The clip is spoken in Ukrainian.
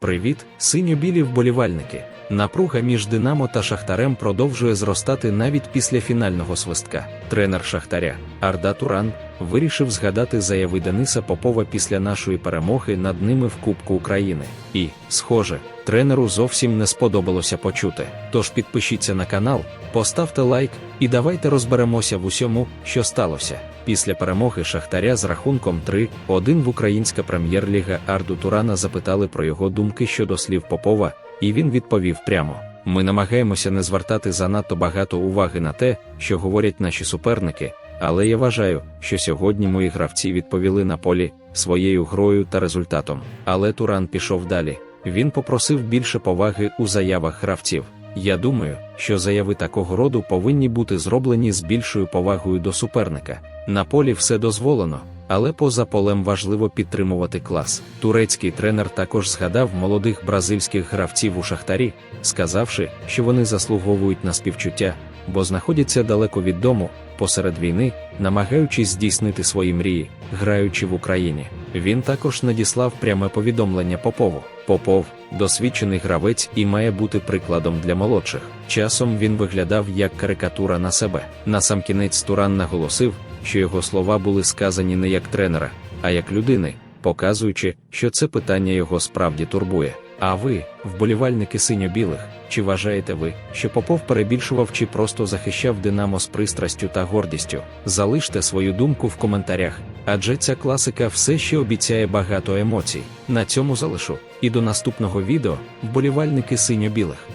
Привіт, синьо-білі вболівальники. Напруга між Динамо та Шахтарем продовжує зростати навіть після фінального свистка. Тренер Шахтаря Арда Туран вирішив згадати заяви Дениса Попова після нашої перемоги над ними в Кубку України. І, схоже, тренеру зовсім не сподобалося почути. Тож підпишіться на канал, поставте лайк і давайте розберемося в усьому, що сталося. Після перемоги Шахтаря з рахунком 3-1 в українська прем'єр-ліга Арду Турана запитали про його думки щодо слів Попова, і він відповів прямо: ми намагаємося не звертати занадто багато уваги на те, що говорять наші суперники, але я вважаю, що сьогодні мої гравці відповіли на полі своєю грою та результатом. Але Туран пішов далі. Він попросив більше поваги у заявах гравців. Я думаю, що заяви такого роду повинні бути зроблені з більшою повагою до суперника. На полі все дозволено, але поза полем важливо підтримувати клас. Турецький тренер також згадав молодих бразильських гравців у шахтарі, сказавши, що вони заслуговують на співчуття, бо знаходяться далеко від дому, посеред війни, намагаючись здійснити свої мрії, граючи в Україні. Він також надіслав пряме повідомлення Попову. Попов досвідчений гравець і має бути прикладом для молодших. Часом він виглядав як карикатура на себе. Насамкінець Туран наголосив, що його слова були сказані не як тренера, а як людини, показуючи, що це питання його справді турбує. А ви, вболівальники синьо-білих, чи вважаєте ви, що Попов перебільшував чи просто захищав Динамо з пристрастю та гордістю? Залиште свою думку в коментарях, адже ця класика все ще обіцяє багато емоцій. На цьому залишу. І до наступного відео, вболівальники синьо-білих.